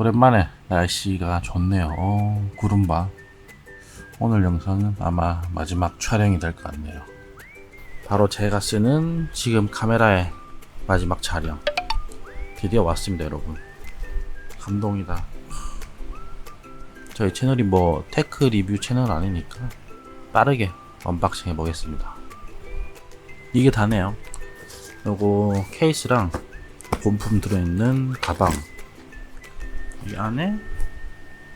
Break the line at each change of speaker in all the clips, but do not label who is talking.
오랜만에 날씨가 좋네요. 어, 구름바. 오늘 영상은 아마 마지막 촬영이 될 것 같네요. 바로 제가 쓰는 지금 카메라의 마지막 촬영. 드디어 왔습니다, 여러분. 감동이다. 저희 채널이 뭐 테크 리뷰 채널 아니니까 빠르게 언박싱 해보겠습니다. 이게 다네요. 요거 케이스랑 본품 들어있는 가방. 이 안에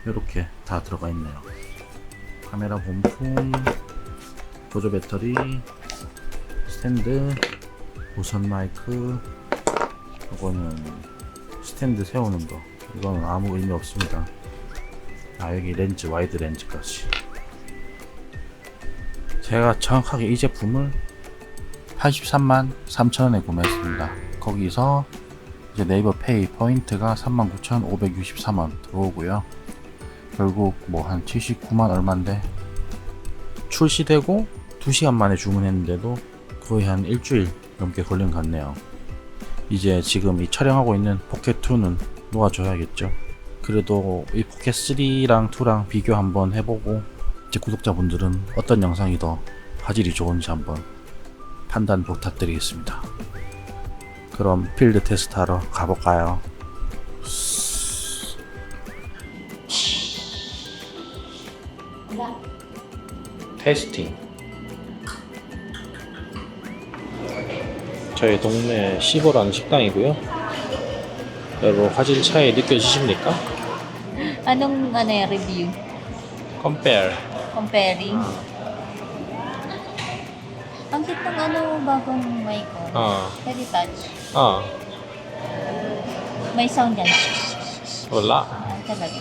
이렇게 다 들어가 있네요. 카메라 본품, 보조 배터리, 스탠드, 무선 마이크, 이거는 스탠드 세우는 거. 이거는 아무 의미 없습니다. 아 여기 렌즈 와이드 렌즈까지. 제가 정확하게 이 제품을 83만 3천원에 구매했습니다. 거기서 이제 네이버 페이 포인트가 39,563원 들어오고요. 결국 뭐 한 79만 얼마인데 출시되고 2시간 만에 주문했는데도 거의 한 일주일 넘게 걸린 것 같네요. 이제 지금 이 촬영하고 있는 포켓2는 놓아줘야겠죠. 그래도 이 포켓3랑 2랑 비교 한번 해보고 이제 구독자분들은 어떤 영상이 더 화질이 좋은지 한번 판단 부탁드리겠습니다. 그럼 필드 테스트 하러 가볼까요? 테스팅 저희 동네 시보라는 식당이고요 여러분 화질 차이 느껴지십니까?
Anong ano yung review?
Compare
Comparing? Ang cute ng ano, bagong mic ko.
어,
Very touch.
어,
May sound yan.
몰라
Ah, talaga.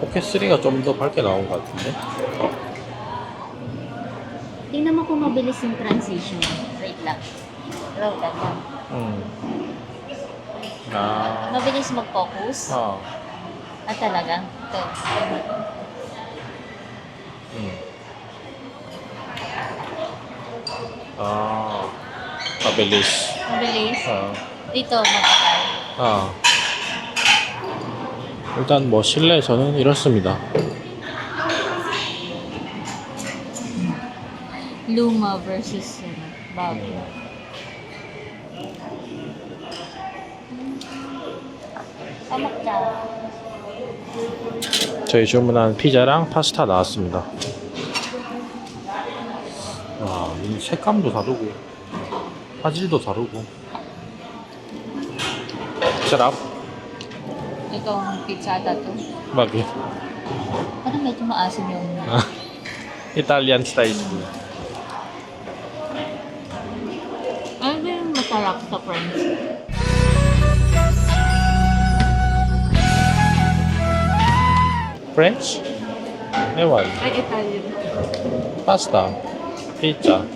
포켓3가 좀 더 밝게 나온 것 같은데
Tingnan mo kung mabilis yung transition. Wait lang. Slow lang lang.
음. 아,
Mabilis mag-focus.
어,
Ah, talaga? Ito.
음. 아, Mabilis.
Mabilis.
어.
Dito, matagal.
아. 일단 뭐 실내에서는 이렇습니다.
Luma versus ano, bago. Kamakta.
저희 주문한 피자랑 파스타 나왔습니다. 와, 이 색감도 다르고 화질도 다르고. sarap.
Itong pizzata to.
Bakit?
Parang medyo maasim yung...
Italian style.
Ano ba yung masarap sa French?
French? Ewan.
Ay, Italian.
Pasta. Pizza.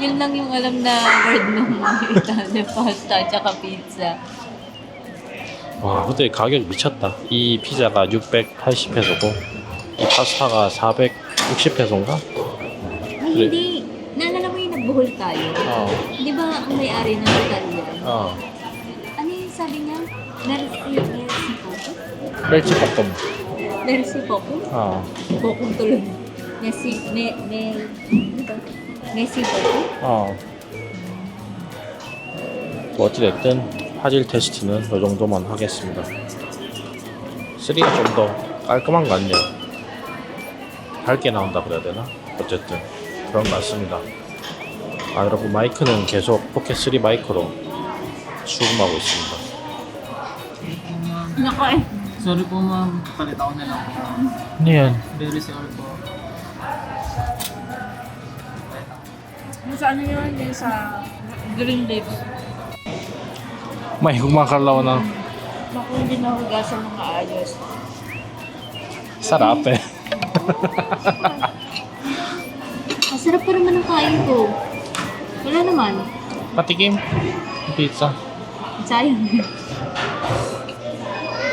Yun lang yung alam na word ng mga Italian pasta at saka pizza.
와, 근데 가격 미쳤다. 이 피자가 680페소고, 이 파스타가 460페소인가?
Ay,
Re-
hindi. Naalala mo yung nagbuhol tayo?
어,
Di ba ang may-ari ng Italian?
어.
Ano yung sabi niya? Merci, merci poco?
멸치 볶음.
Merci poco?
어,
Pokong tuloy. Merci, me, me, ano ba? Merci poco?
어. 뭐 어찌됐든 화질 테스트는 이 정도만 하겠습니다. 3가 좀 더 깔끔한 것 같네요. 밝게 나온다 그래야 되나? 어쨌든 그런 것 같습니다. 아 여러분 마이크는 계속 포켓 3 마이크로 수금하고 있습니다.
Nako eh.
Sorry po ma'am, palit ako na lang.
Ano yan?
Very sorry po.
Sa ano yun? Yung sa green leaves.
May humakalaw na
Naku, hindi nahugasan ng maayos.
sarap eh.
Masarap pa naman ang kain ko. Wala naman.
patikim? pizza.
Sayang.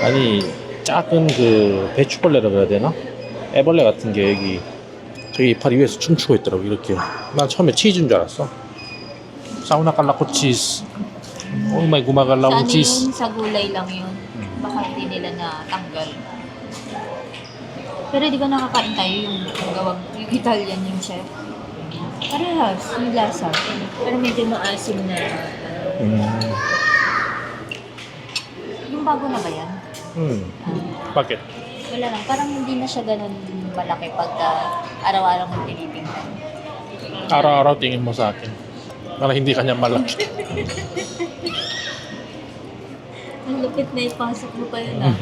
아니 작은 그 배추벌레라 그래야 되나? 애벌레 같은 게 여기 저기 이파리 위에서 춤추고 있더라고 이렇게 난 처음에 치즈인 줄 알았어 Sauna kalako cheese. Oh, may gumagalaw
Sana
cheese.
yun, sa gulay lang yun.
Hmm.
Baka hindi nila na tanggal. Pero di ba nakakain tayo yung, yung gawag, yung Italian yung chef? Parehas, yung lasa. Pero medyo maasim na. ano.
Mm.
Yung bago na ba yan?
Hmm. Bakit?
Wala lang, parang hindi na siya ganun malaki pagka araw-araw mo tinitingnan.
Araw-araw tingin mo sa akin. Para hindi kanya malaki.
Ang lupit na ipasok mo pa yun ah.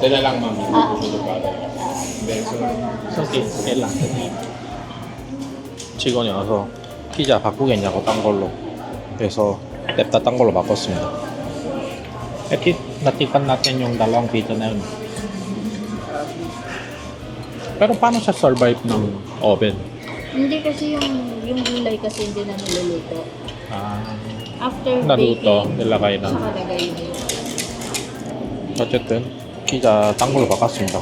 Dala lang, mami.
ah, okay.
저기 엘라 직원이 와서 피자 바꾸겠냐고 딴 걸로 그래서 냅다 딴 걸로 바꿨습니다 Eti natipan natin yung dalawang pizza na yun Pero paano siya survive ng oven?
Hindi kasi yung yung gulay kasi hindi na niluluto.
아
After
나루to
baking,
nilagay na
saka lagay yun.
어쨌든 피자 딴 걸로 바꿨습니다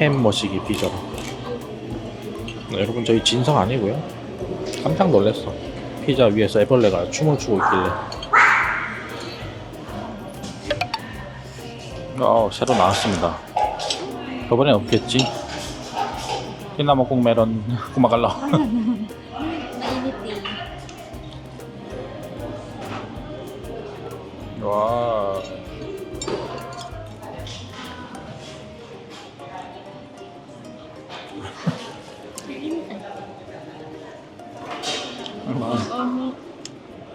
햄 머시기 피자로 네, 여러분 저희 진성 아니고요 깜짝 놀랐어 피자 위에서 애벌레가 춤을 추고 있길래 어 새로 나왔습니다 저번엔 없겠지 킬라먹국 메론 구마갈라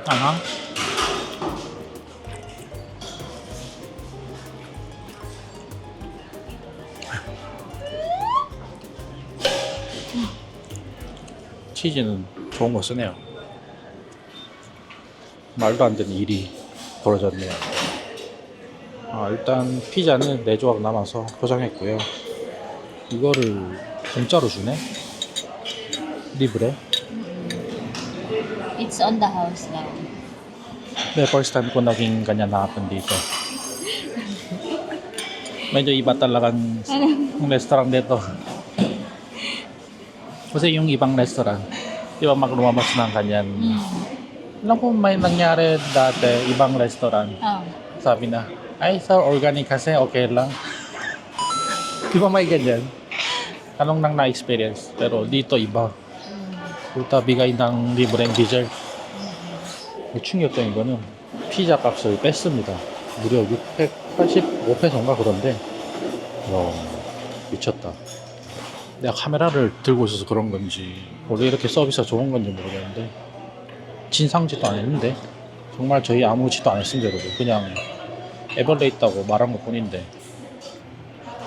Mainit eh.
치즈는 좋은 거 쓰네요. 말도 안 되는 일이 벌어졌네요. 아, 일단 피자는 4조각 남아서 포장했고요. 이거를 공짜로 주네? 리브레?
It's on the house now.
네, first time ko naging ganyan nakapun dito. Medyo iba talaga ang ang restaurant dito. Kasi yung ibang restaurant, di ba mag lumabas ng ganyan.
Mm.
Alam ko may nangyari dati, ibang restaurant.
Oh.
Sabi na, ay sir, organic kasi, okay lang. di ba may ganyan? Anong nang na-experience? Pero dito iba. Puta, bigay ng libreng dessert. 그 충격적인 거는 피자 값을 뺐습니다. 무려 685페소인가 그런데 와 미쳤다. 내가 카메라를 들고 있어서 그런 건지 원래 이렇게 서비스가 좋은 건지 모르겠는데 진상짓도 안 했는데 정말 저희 아무 짓도 안 했습니다 여러분 그냥 에벌레 있다고 말한 것 뿐인데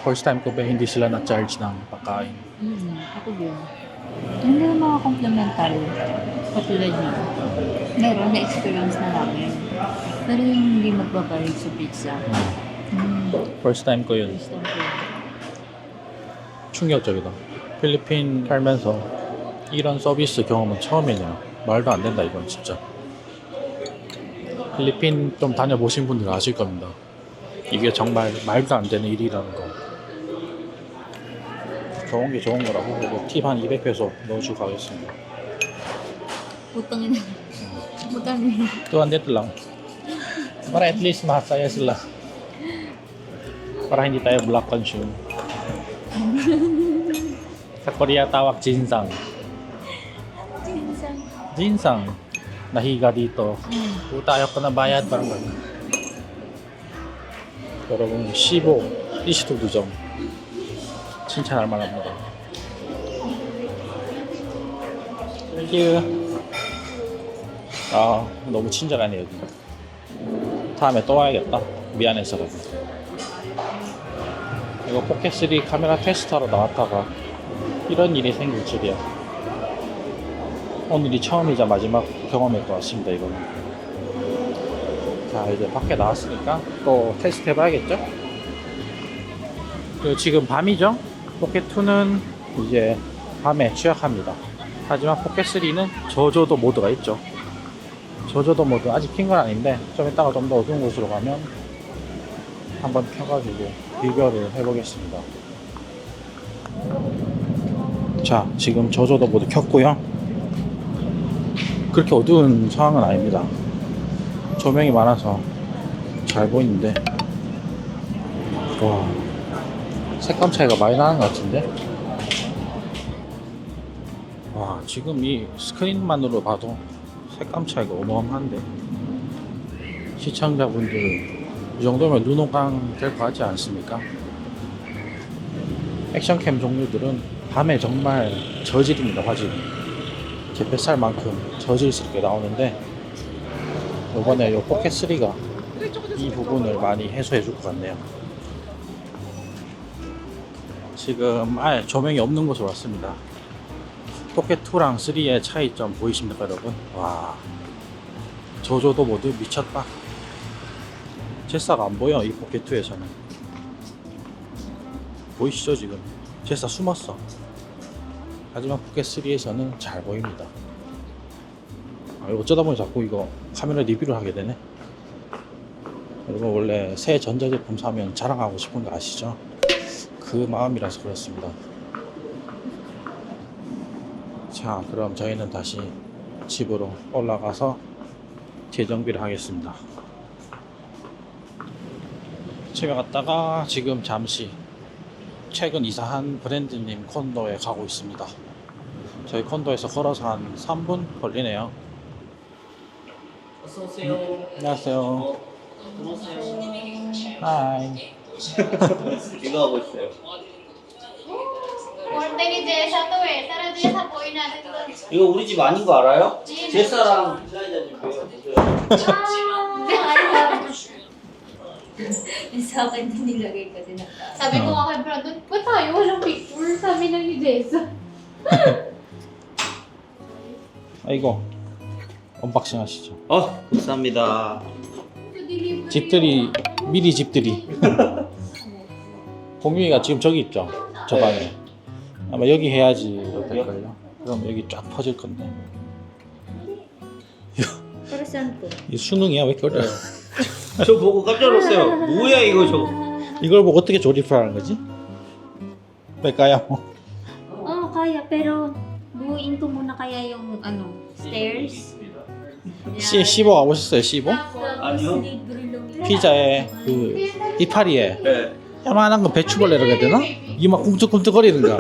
first time ko ba hindi sila na-charge ng pagkain
Mm, ako yun. Hindi yung mga complementary. Katulad niya. Meron na-experience na namin. Pero yung hindi magbabayad sa pizza. Mm,
first time ko yun
first time ko yun.
충격적이다. 필리핀 살면서 이런 서비스 경험은 처음이네요. 말도 안 된다 이건 진짜. 필리핀 좀 다녀보신 분들 아실 겁니다. 이게 정말 말도 안 되는 일이라는 거. 좋은 게 좋은 거라고 이거 팁한 200페소 넣어주고 가겠습니다.
Putang ina. Putang ina.
200 lang. Para at least masaya sila. Para hindi tayo black consume. Sa Korea tawag jinsang.
Jinsan.
Jinsang. Nahiga dito.
Mm.
Puta, ayaw ko na bayad. Parang gano'n. 여러분 15, 20도 점 칭찬할 만합니다. Thank you. 아, 너무 친절하네 여기. 다음에 또 와야겠다. 미안해서. 이거 포켓3 카메라 테스트하러 나왔다가 이런 일이 생길 줄이야. 오늘이 처음이자 마지막 경험일 것 같습니다, 이거는. 자, 이제 밖에 나왔으니까 또 테스트 해봐야겠죠? 그리고 지금 밤이죠? 포켓2는 이제 밤에 취약합니다. 하지만 포켓3는 저조도 모드가 있죠. 저조도 모드 아직 킨 건 아닌데 좀 이따가 좀 더 어두운 곳으로 가면 한번 켜가지고 비교를 해보겠습니다. 자, 지금 저조도 모두 켰고요. 그렇게 어두운 상황은 아닙니다. 조명이 많아서 잘 보이는데, 와, 색감 차이가 많이 나는 것 같은데? 와, 지금 이 스크린만으로 봐도 색감 차이가 어마어마한데, 시청자분들, 이 정도면 눈호강 될 것 같지 않습니까? 액션캠 종류들은 밤에 정말 저질입니다 화질이 제 뱃살만큼 저질스럽게 나오는데 이번에 요 포켓3가 이 부분을 많이 해소해 줄 것 같네요. 지금 아예 조명이 없는 곳으로 왔습니다. 포켓2랑 3의 차이점 보이십니까 여러분? 와 저조도 모두 미쳤다 제사가 안 보여 이 포켓2에서는. 보이시죠 지금? 제사 숨었어. 하지만 포켓3에서는 잘 보입니다. 아, 어쩌다 보니 자꾸 이거 카메라 리뷰를 하게 되네? 여러분 원래 새 전자제품 사면 자랑하고 싶은 거 아시죠? 그 마음이라서 그렇습니다. 자 그럼 저희는 다시 집으로 올라가서 재정비를 하겠습니다 집에 갔다가 지금 잠시 최근 이사한 브랜드님 콘도에 가고 있습니다. 저희 콘도에서 걸어서 한 3분 걸리네요.
어서 오세요.
안녕하세요.
들어오세요.
하이.
이거 하고 있어요.
Tara Jessa, buuin natin to.
이거 우리 집 아닌 거 알아요? 제사랑 디자이너 집
Sa akin din nilagay kasi na
Sabi ko nga kay Brandon, ba't tayo walang picture? Sabi na ni Jessa.
아이고. 언박싱 하시죠.
어, 감사합니다.
집들이 미리 집들이. 공유이가 지금 저기 있죠. 저 방에. 아마 여기 해야지 될걸요. 그럼 여기 쫙 퍼질 건데.
Pero saan to?
이 수능이야 왜 이렇게 어려워?
저 보고 깜짝 놀랐어요. 뭐야 이거 저.
이걸 보고 어떻게 조립을 하는 거지? 뺄까요?
Oo, kaya. Pero, buuin ko muna kaya yung, ano, stairs.
시, 씹어 가보셨어요? 씹어?
아니요.
피자에 그 이파리에
네.
야만한 거 배추벌레라고 해야 되나? 이게 막 꿈틀꿈틀거리는 거.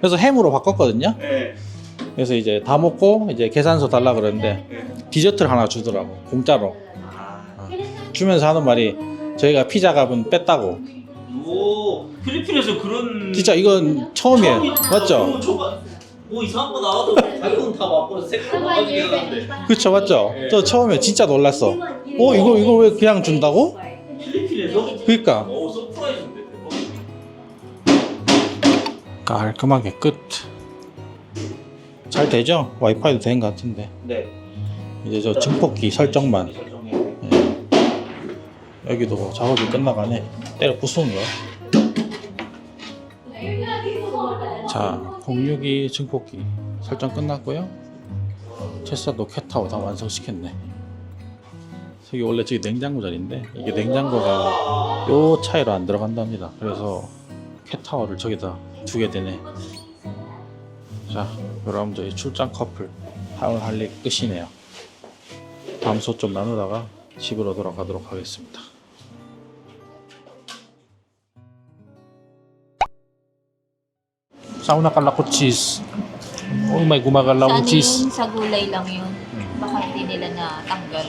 그래서 햄으로 바꿨거든요.
네.
그래서 이제 다 먹고 이제 계산서 달라 그러는데
네.
디저트를 하나 주더라고 공짜로
아.
주면서 하는 말이 저희가 피자 값은 뺐다고.
오, 필리핀에서 그런.
진짜 이건 처음이에요, 맞죠?
저거 뭐 이상한 거 나와도 가격은 다 맞고 색깔 맞게 하는데.
그쵸 맞죠? 저 처음에 진짜 놀랐어. 어 이거 이걸 왜 그냥 준다고?
필리핀에서?
그러니까
오, 서프라이즈인데.
깔끔하게 끝. 잘 되죠? 와이파이도 된것 같은데
네.
이제 저 증폭기 설정만. 예. 여기도 작업이 끝나가네 때려 부수는 거. 자, 062 증폭기 설정 끝났고요. 체스도 캣타워 다 완성시켰네. 여기 원래 저기 냉장고 자리인데 이게 냉장고가 요 차이로 안 들어간답니다. 그래서 캣타워를 저기다 두게 되네. 자, 그럼 저희 출장 커플 하울 할일 끝이네요. 담소 좀 나누다가 집으로 돌아가도록 하겠습니다. Sauna kalako cheese. Oh, may gumagalaw
Sa ano
cheese.
yun? Sa gulay lang yun. Baka hindi nila na tanggal.